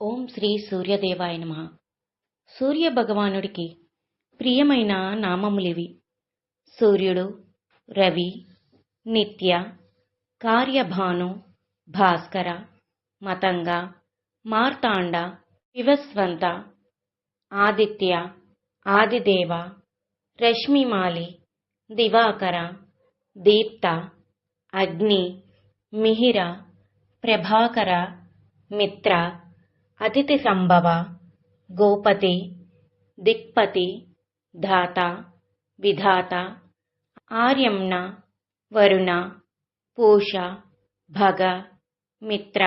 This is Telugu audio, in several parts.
ఓం శ్రీ సూర్యదేవాయ నమ. సూర్య భగవానుడికి ప్రియమైన నామములివి. సూర్యుడు రవి నిత్య కార్యభాను భాస్కర మతంగ మార్తాండ వివస్వంత ఆదిత్య ఆదిదేవ రశ్మిమాలి దివాకర దీప్త అగ్ని మిహిర ప్రభాకర మిత్ర అతిథి సంభవ గోపతి దిక్పతి ధాత విధాత ఆర్యమ్న వరుణ పూష భగ మిత్ర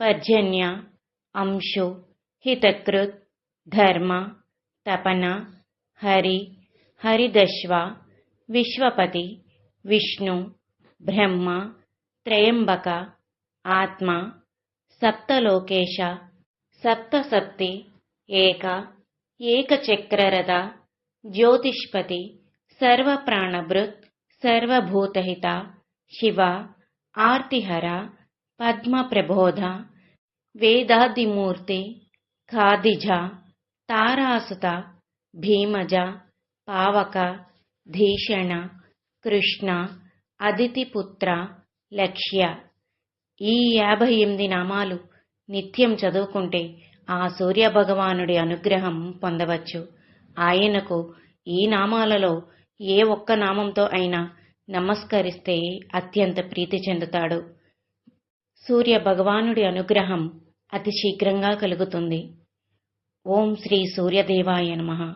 పర్జన్య అంశు హితకృత్ ధర్మ తపన హరి హరిదశ్వ విశ్వపతి విష్ణు బ్రహ్మ త్రయంబక ఆత్మ సప్తలోకేశ సప్తసప్తి ఏక ఏకచక్రరథ జ్యోతిష్పతి సర్వప్రాణభృత్ సర్వభూతహిత శివ ఆర్తిహర పద్మప్రబోధ వేదాదిమూర్తి ఖాదిజ తారాసుత భీమజ పావక ధీషణ కృష్ణ అదితిపుత్ర లక్ష్య. ఈ యాభై ఎనిమిది నామాలు నిత్యం చదువుకుంటే ఆ సూర్య భగవానుడి అనుగ్రహం పొందవచ్చు. ఆయనకు ఈ నామాలలో ఏ ఒక్క నామంతో అయినా నమస్కరిస్తే అత్యంత ప్రీతి చెందుతాడు. సూర్య భగవానుడి అనుగ్రహం అతి శీఘ్రంగా కలుగుతుంది. ఓం శ్రీ సూర్యదేవాయ నమ.